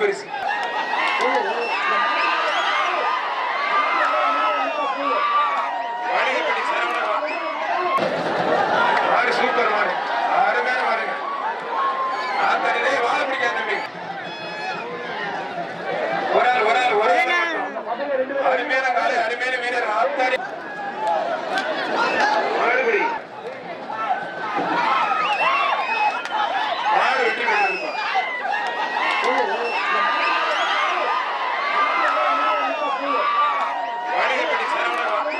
பரிசு. சூப்பர் மாடு அருமையான மாடுங்க ஆத்தனிலே வாழ பிடிக்காது தம்பி. ஒரு ஆள் ஒரு ஆள். அருமையான காலை அருமையான வீரர் ஆத்தாடி மாடுபிடி மாடு வெட்டி பெற்றிருப்பான் வாணிகப்பட்டி சரவணன்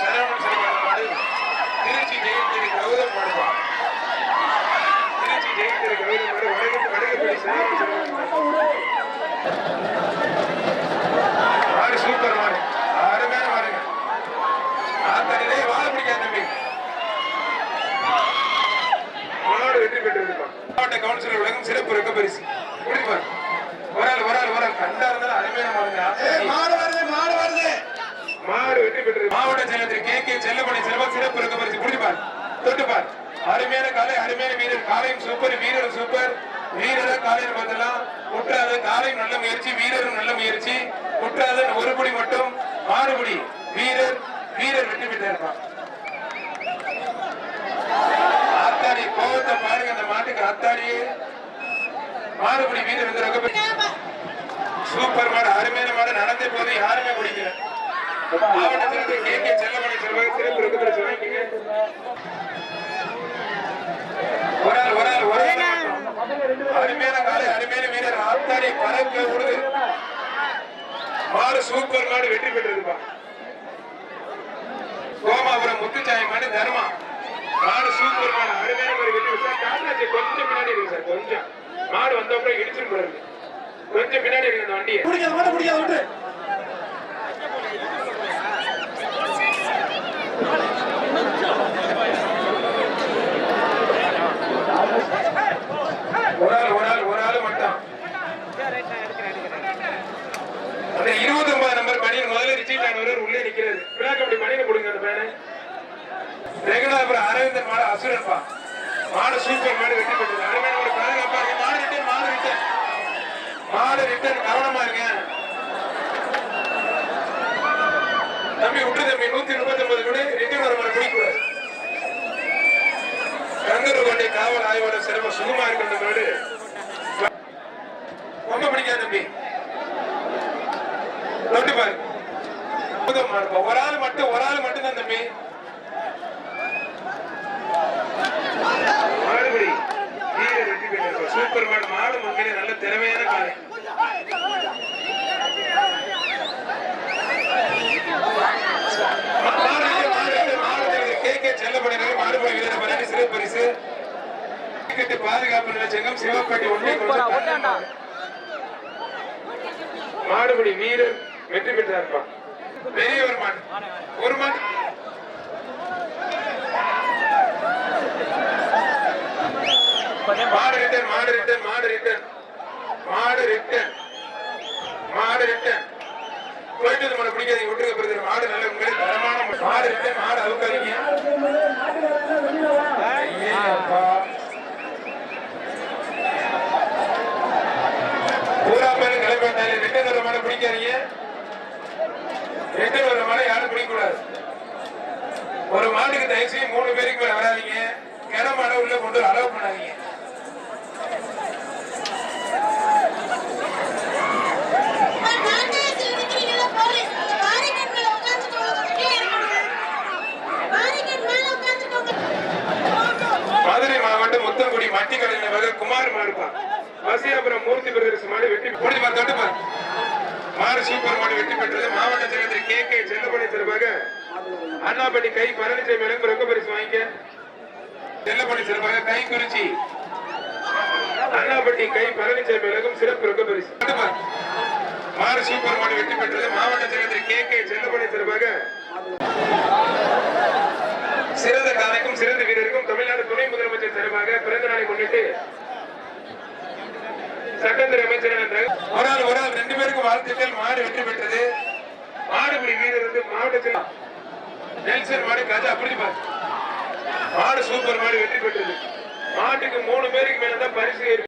சரவணன் சரவணன் மாடு திருச்சி ஜெயந்திரி கௌதம் மாடுவா திருச்சி ஜெயந்திரி கௌதம் மாடு வடக்கு வடக்குப்பட்டி சரவணன் சரவணன் மாடு. மாடு சூப்பர் மாடு அருமையான மாடுங்க ஆத்தனிலே வாழ பிடிக்காது தம்பி மாடு வெற்றி பெற்றிருப்பான் மாவட்ட சிறப்பு ரொக்க பரிசு. ஒரு ஒரு ஆள் ஒரு ஆள் கண்டா இருந்தாலும் அருமையான மாடுங்க. மாடு வருது மாடு வெற்றி பெற்றது. மாவட்ட செயலர் கே கே செல்லமணி செல்வம் சிறப்பு இருக்க பரிசு. குடிப்பார் தொட்டுப்பார் அருமையான காலை அருமையான வீரர். காலையும் சூப்பர் வீரரும் சூப்பர் வீரரை காலையில் பார்த்தலாம் குற்றாத காலையும் நல்ல முயற்சி வீரரும் நல்ல முயற்சி. குற்றாத ஒரு புடி மட்டும் மாறுபடி வீரர் வீரர் மீது வந்து சூப்பர் மாடு அருமையான மாடு நடந்தே போது யாருமே பிடிக்கல மாவட்டத்தில் கே. கே. செல்லமணி செல்வம் சிறப்பு இருக்கிற ஒரு ஆள் ஒரு ஆள் அருமையான காலை அருமையான வீரர். பறக்க விடுது மாடு சூப்பர் மாடு வெற்றி பெற்றிருப்பா. கோமாபுரம் முத்துச்சாமி மாடு தர்மா. மாடு சூப்பர் மாடு அருமையான மாடு வெற்றி பெற்றா கொஞ்சம் பின்னாடி இருக்கு சார் கொஞ்சம். மாடு வந்த அப்புறம் இடிச்சிட்டு கொஞ்சம் பின்னாடி இருக்கு அந்த வண்டியை. பிடிக்காத மாடு பிடிக்காத விட்டு ஒரு ஆள் ஒரு ஆள் ஒரு ஆள் மட்டும். அந்த இருபத்தி ஒன்பது நம்பர் பணியன் முதல்ல ரிச்சீட் ஆனவர் உள்ளே நிக்கிறது. அப்படி பணியை கொடுங்க அந்த பேனை ரெகுலாபுரம் அரவிந்தன் மாடு அசுரன்பா மாடு சூப்பர் மாடு வெற்றி பெற்றது. அருமையான ஒரு பாதுகாப்பா இருக்கு மாடு ரிட்டன் மாடு ரிட்டன் மாடு ரிட்டன் கவனமா இருங்க தம்பி விட்டு தம்பி நூத்தி முப்பத்தி ஒன்பது கூட ரிட்டன் வர மாதிரி பிடிக்கூடாது கங்கரகோட்டை காவல் ஆய்வாளர் சிறப்பு சுகமா இருக்கின்ற ரொம்ப பிடிக்காது தம்பி. தொட்டு பாரு. ஒரு ஆள் மட்டும் ஒரு ஆள் மட்டும் தான் தம்பி மாடுபிடி வீரர் வெற்றி பெற்றிருப்பார். சூப்பர் மாடு மாடு உண்மையிலே நல்ல திறமையான காலை மாடு இல்லை, மாடு இல்லை, மாடு இல்லை. கே கே செல்லப்படினர் மாடுபடி வீரர் பரணி சிறப்பு பரிசு கிரிக்கெட் பாதுகாப்பு நிலைச்சங்கம் சிவப்பட்டி ஒன்றிய மாடுபடி வீரர் வெற்றி பெற்றார்ப்பா. பெரியவர் மாடு. ஒரு மாடு. மாடு ரிட்டன் மாடு ரிட்டன் மாடு ரிட்டன் மாடு ரிட்டன் மாடு ரிட்டன் போயிட்டு மாடு பிடிக்காதீங்க விட்டுருக்க பிறகு மாடு நல்ல உண்மையிலே தரமான. மாடு ரிட்டன் மாடு அவுக்காதீங்க ஐயேப்பா. பூரா பேரு கிளம்பிட்டாலே ரிட்டன் வர பிடிக்காதீங்க. ரிட்டன் வர யாரும் பிடிக்கூடாது ஒரு மாட்டுக்கு தயவு செய்து மூணு பேருக்கு மேல வராதிங்க. கிட உள்ள கொண்டு அலோவ் பண்ணாதீங்க. மதுரை மாவட்டம் முத்தங்குடி மட்டி கடையில் வகை குமார் மாறுப்பான் வசியாபுரம் மூர்த்தி பிரதர்ஸ் மாடு வெற்றி போடி மாடு தொட்டுப்பா மாடு சூப்பர் மாடு வெற்றி பெற்றது. மாவட்ட செயலர் கே கே செல்லப்படி சிறப்பாக அண்ணாப்பட்டி கை பழனிசாமி மேலும் ரொக்க பரிசு வாங்கிக்க. செல்லப்படி சிறப்பாக கை குறிச்சி. அண்ணாப்பட்டி கை பழனிசாமி மேலும் சிறப்பு ரொக்க பரிசு. மாடு சூப்பர் மாடு வெற்றி பெற்றது. மாவட்ட செயலர் கே கே செல்லப்படி சிறப்பாக சிறந்த காலைக்கும் சிறந்த வீரருக்கும் ஒரு ஆள் ஒரு ஆள். ரெண்டு பேருக்கும் வாழ்த்துக்கள். மாடு வெற்றி பெற்றது. மாடுபிடி வீரர் வந்து மாவட்டத்தில் நெல்சன் மாடு கதை அப்படி பாரு. மாடு சூப்பர் மாடு வெற்றி பெற்றது. மாட்டுக்கு மூணு பேருக்கு மேல தான் பரிசு